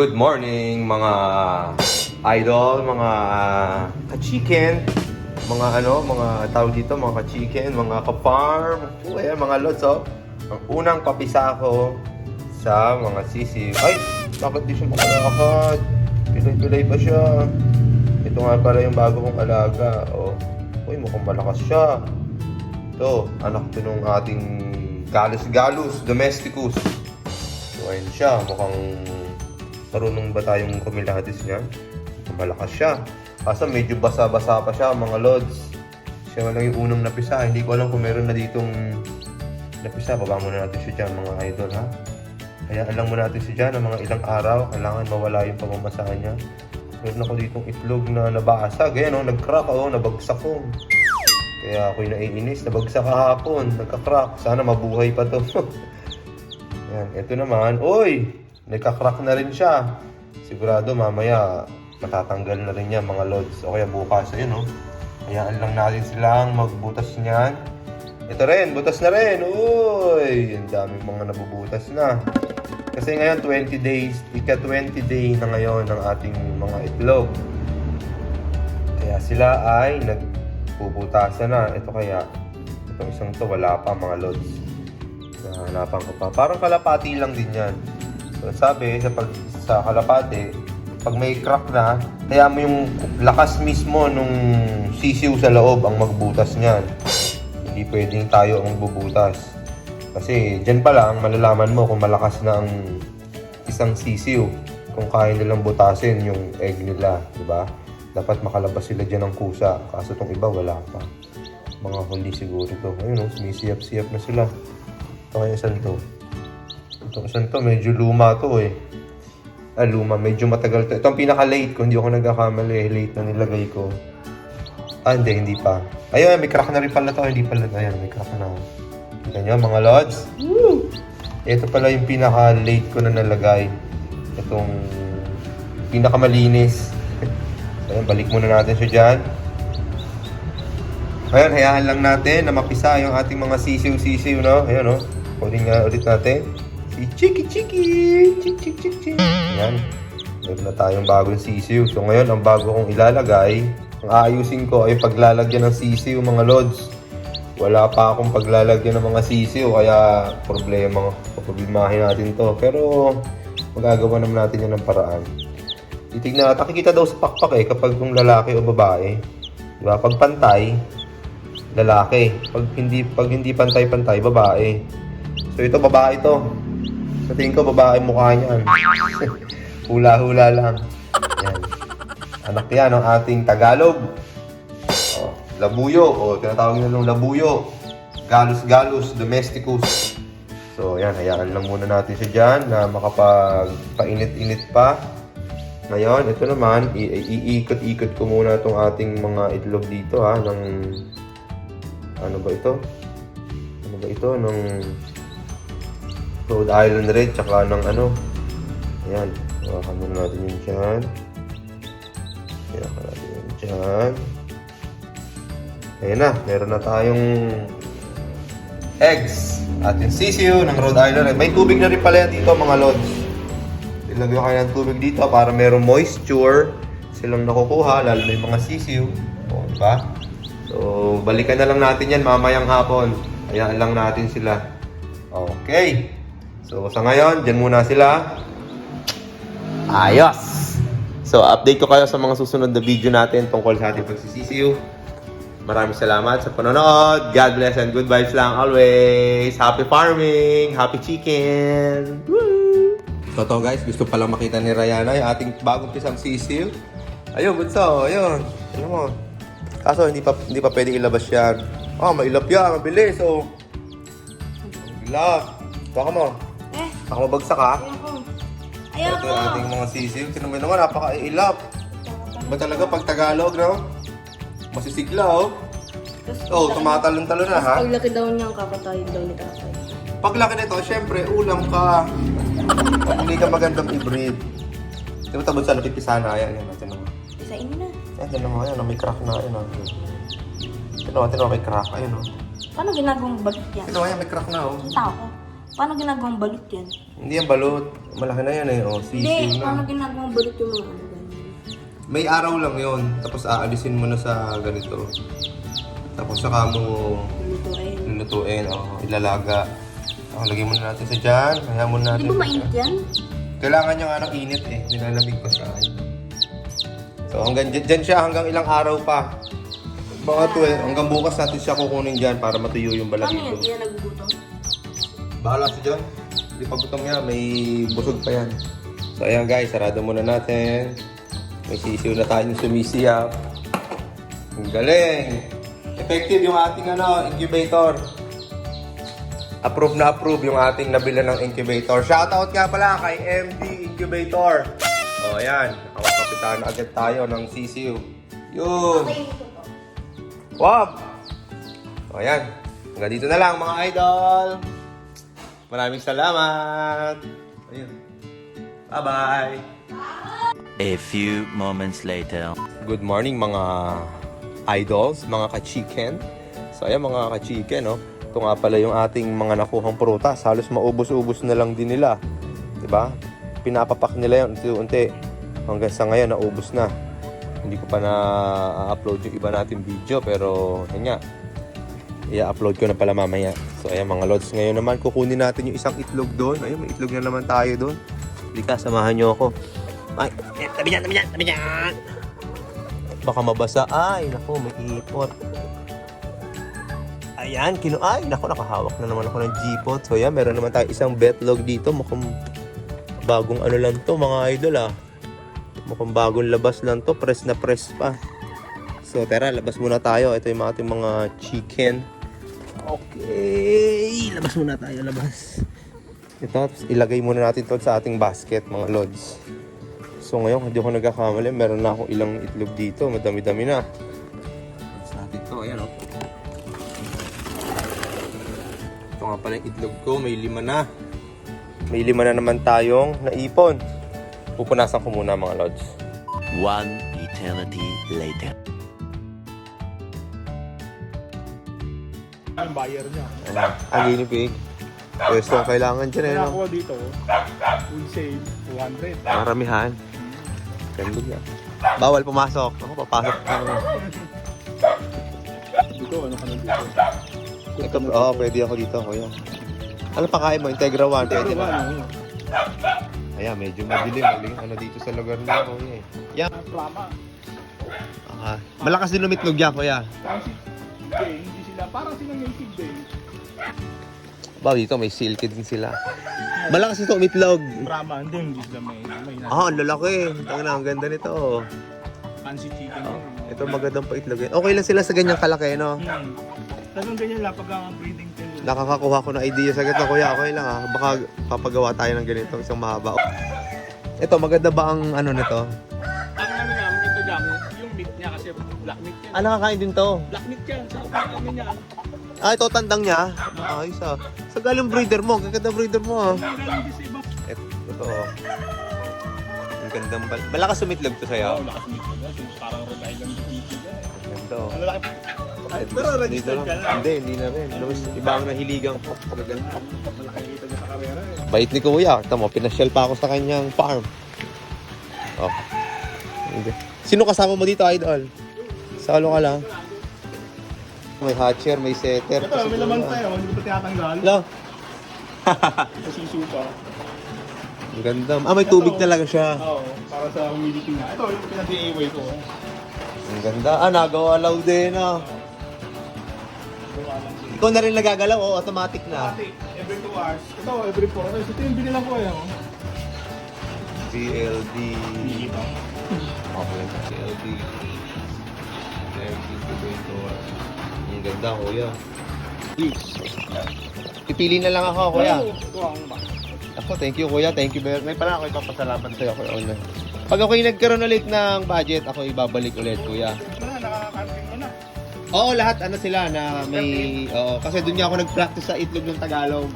Good morning mga idol, mga ka-chicken, mga ano, mga tawag dito, mga ka-chicken, mga ka-farm. Oh, ayan, mga lods, oh. Ang unang papisa ko sa mga sisiw. Ay, bakit di siya makalakad? Pilay-pilay pa siya. Ito nga pala yung bago kong alaga. Oh. Uy, mukhang malakas siya. Ito, anak to nung ating galus-galus, domesticus. So, ayun siya. Mukhang marunong ba tayong kumilatis niya? Malakas siya. Kaso medyo basa-basa pa siya, mga lods. Siya lang yung unang napisa. Hindi ko alam kung meron na ditong napisa. Baba muna natin siya dyan, mga idol, ha? Kaya alam mo natin siya dyan, ng mga ilang araw. Kailangan mawala yung pamamasahan niya. Meron ako ditong itlog na nabasag. Ayan, oh, nag-crack, oh, nabagsak ko. Kaya ako'y naiinis. Nabagsak kahapon. Nagka-crack. Sana mabuhay pa to. Yan, ito naman. Uy! Nagka-crack na rin siya. Sigurado mamaya matatanggal na rin yan mga lods. O kaya bukas. Ayun oh. Hayaan lang natin silang magbutas niyan. Ito rin, butas na rin. Uy! Ang daming mga nabubutas na. Kasi ngayon 20 days, ika 20 day na ngayon ng ating mga itlog. Kaya sila ay nagbubutasan na. Ito kaya, itong isang to wala pa mga lods. Nahanapan ko pa. Parang kalapati lang din yan. So, sabi sa, pag, sa kalapati, pag may crack na, kaya mo yung lakas mismo nung sisiw sa loob ang magbutas niyan. Hindi pwedeng tayo ang magbubutas. Kasi dyan pa lang, malalaman mo kung malakas na ang isang sisiw. Kung kaya nilang butasin yung egg nila, di ba? Dapat makalabas sila dyan ng kusa. Kaso itong iba, wala pa. Mga huli siguro to. Ayun, oh, sumisiyap-siyap na sila. Ito isang to. Itong isang to, medyo luma to eh. Ah, luma. Medyo matagal to. Ito ang pinaka-late ko. Hindi ako nagkakamali. Late na nilagay ko. Ah, hindi. Hindi pa. Ayun, may crack na rin pala to. Hindi pala. Ayan, may crack na. Kita nyo, mga lods. Ito pala yung pinaka-late ko na nalagay. Itong pinakamalinis. Ayan, balik muna natin siya dyan. Ayan, hayaan lang natin na mapisa yung ating mga sisiw-sisiw, no? Ayan, no? Kunin nga ulit natin. Si Chiki Chiki! Chik, chik, chik, chik. Ayan. Meron na tayong bagong sisiw. So ngayon, ang bago kong ilalagay, ang aayusin ko ay paglalagyan ng sisiw, mga lods. Wala pa akong paglalagyan ng mga sisiw, kaya problema, problemahin natin to. Pero, magagawa naman natin yan ng paraan. Titignan natin, nakikita daw sa pakpak eh, kapag kung lalaki o babae. Diba? Pag pantay, lalaki. Pag hindi pag hindi pantay-pantay, babae. So ito babae to. Sa tingin ko babae mukha niyan. Hula-hula lang. Yan. Anak yan ng ating Tagalog. Oh, labuyo. O, tinatawag nila ng labuyo. Galus-galus, domesticus. So, yan. Hayaan lang muna natin siya dyan na makapagpainit-init pa. Ngayon, ito naman, iikot-ikot ko muna itong ating mga itlog dito ha, ng ano ba ito? Ano ba ito? Ng Rhode Island Red, tsaka ng ano. Ayan. Hawakan muna natin yun dyan. Hawakan natin yun dyan. Ayan na. Meron na tayong eggs. Ating sisiyo ng Rhode Island Red. May tubig na rin pala dito mga lods. Ilagay kayo ng tubig dito para merong moisture silang nakukuha, lalo na yung mga sisiyo. O, diba? So, balikan na lang natin yan mamayang hapon. Hayaan lang natin sila. Okay. So, sa ngayon, dyan muna sila. Ayos! So, update ko kayo sa mga susunod na video natin tungkol sa ating pagsisisiyo. Maraming salamat sa panonood. God bless and good vibes lang always. Happy farming! Happy chicken! Woo! So, to guys, gusto palang makita ni Rayana yung ating bagong pisang sisiyo. Ayun, bunso. Ayun. Ano mo? Kaso, hindi pa, hindi pa pwedeng ilabas yan. Oh, mailap yan. Mabilis. Oh. Ilap. Baka mo. Baka mabagsak ha. ayoko. Ito Ayoko. yung ating mga sisiw. Tinan mo naman, napaka-ilap. Ba talaga pag Tagalog, no? Masisigla, oh. Oh, tumatalon-talon na, ha? Pag laki daw niyang kakatayin daw ni tatay. Paglaki nito, syempre, ulam ka. Pag hindi ka magandang i-breed. Di ba tabon sa napipisana? Ayan, yan. Tinan mo. Isain mo na. Ayan, tinan mo. Ayan, oh, may crack na. Ayan, oh. Tinan mo, tinan mo, may crack. Ayan, oh. Paano ginagawang bagit yan? Tinan mo, ayan, may crack na, oh. Tao ko. Paano ginagawang balot yan? Hindi yan balot. Malaki na yan eh. Oh, Hindi, sisiw paano na. ginagawang balot yung mga ano ganyan? May araw lang yon Tapos aalisin mo na sa ganito. Tapos saka mo Lutuin. lulutuin. Oh, ilalaga. Oh, lagyan muna natin sa dyan. Kaya muna Di natin. ba mainit yan? Kailangan niya nga ng init eh. Nilalamig pa siya. So hanggang dyan, dyan siya hanggang ilang araw pa. Mga 12. Hanggang bukas natin siya kukunin dyan para matuyo yung Paano yan? balagito. Di yan nagugutom? Bahala si John. Hindi pa butong niya. May busog pa yan. So ayan guys, sarado muna natin. May sisiw na tayong sumisiyap. Ang galing! Effective yung ating ano, incubator. Approve na approve yung ating nabila ng incubator. Shoutout nga pala kay MD Incubator. O, oh, ayan. Ako kapitan agad tayo ng sisiw. Yun. Wow! O, ayan. Hanggang dito na lang mga idol. Maraming salamat. Ayun. Bye-bye. A few moments later. Good morning mga idols, mga ka-chicken. So ayan mga ka-chicken, no? Ito nga pala yung ating mga nakuhang prutas. Halos maubos-ubos na lang din nila. 'Di ba? Pinapapak nila yun unti-unti. Hanggang sa ngayon, naubos na. Hindi ko pa na-upload yung iba natin video, pero yun nga. I-upload ko na pala mamaya. So ayan mga lods, ngayon naman kukunin natin yung isang itlog doon. Ayun, may itlog na naman tayo doon. Hindi ka, samahan nyo ako. Ay, tabi dyan, tabi dyan, tabi dyan! Baka mabasa. Ay, naku, may ipot. Ayan, kino... Ay, naku, nakahawak na naman ako ng G-pot. So, yan, meron naman tayo isang betlog dito. Mukhang bagong ano lang to, mga idol, ah. Mukhang bagong labas lang to. Press na press pa. So, tara, labas muna tayo. Ito yung mga ating mga chicken. Okay, labas muna tayo, labas. Ito, ilagay muna natin to sa ating basket, mga lods. So ngayon, hindi ako nagkakamali. Meron na ako ilang itlog dito. Madami-dami na. Sa atin to, ayan oh. Ito nga pala yung itlog ko. May lima na. May lima na naman tayong naipon. Pupunasan ko muna mga lods. One eternity later. Ang buyer niya. Ano? Ang guinea pig. Pwesto ang kailangan dyan eh. No? Nakakuha dito, we save 200. Maramihan. Ganda niya. Bawal pumasok. Ako, papasok ka. Dito, ano ka na dito? Ito, oo, oh, pwede ako dito, kuya. Ano pa kain mo? Integra 1, pwede na. ano? Ayan, medyo madilim. Maling ano dito sa lugar na kuya eh. Yan. Plama. Ah, malakas din umitlog yan, kuya. Hindi sila, parang silang native din. Ba, dito may silky din sila. Malakas ito umitlog. Brahma, hindi, hindi sila may, may. Ah, ang lalaki. Na, ang ganda nito. Fancy chicken. Oh, yun. ito magandang pa itlog. yan. Okay lang sila sa ganyang kalaki, no? Hmm. Talagang ganyan lang pag ang breeding tail. Nakakakuha ko ng idea sa ganito, kuya. Okay lang ah. Baka papagawa tayo ng ganito, isang mahaba. Ito, maganda ba ang ano nito? Black meat yan. Ah, nakakain din to. Black meat yan, sa ano niya. Ah, ito tandang niya. Ayos ah. Sa galing breeder mo. Gaganda breeder mo ah. Galing din sa iba. Ito, ito oh. Ang gandang bal... Malakas sumitlog to Oo, sa'yo. lakas meat yan. Parang Rhode Island meat yan. Ang ganda oh. Ang laki. Ay, pero registered ka na. Hindi, hindi na rin. Lumas, iba ang nahiligang. Gaganda. Malaki kita niya sa kamera eh. Bait ni Kuya. Tamo, pinasyal pa ako sa kanyang farm. Oh. Hindi. Sino kasama mo dito, Idol? Salo ka lang. May hatcher, may setter. Ito, may laman pa yun. Hindi pa tinatanggal. Hello. Kasi supa. Ang ganda. Ah, may tubig talaga siya. Oo, para sa humidity nga. Ito, yung pinag-i-away ko. Ang ganda. Ah, nagawa lang din ah. Gawa lang din. Ikaw na rin nagagalaw, oh, automatic na. Dati, every 2 hours. Ito, every 4 hours. Ito yung binilang ko eh. oh. BLD. Dito. Okay, BLD. BLD incubator. Ang ganda, kuya. Pipili na lang ako, kuya. Ito? Ako, thank you, kuya. Thank you very May pala ako ipapasalamat sa'yo, kuya. Una. Pag ako'y nagkaroon ulit ng budget, ako ibabalik ulit, kuya. Ito. Oo, lahat ano sila na may... Oo, kasi doon nga ako nag-practice sa itlog ng Tagalog.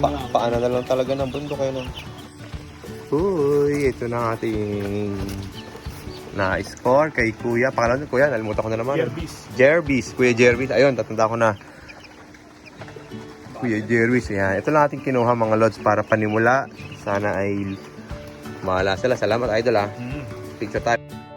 Pa paano na lang talaga ng bundok kayo, no? Uy, ito na ating na-score kay Kuya. Pangalan ni Kuya, nalimutan ko na naman. Yerbis. Jervis. Kuya Jervis. Ayun, tatanda ko na. Kuya Jerwis. Yan. Ito lang ating kinuha mga lods para panimula. Sana ay mahala sila. Salamat idol ah. Picture tayo.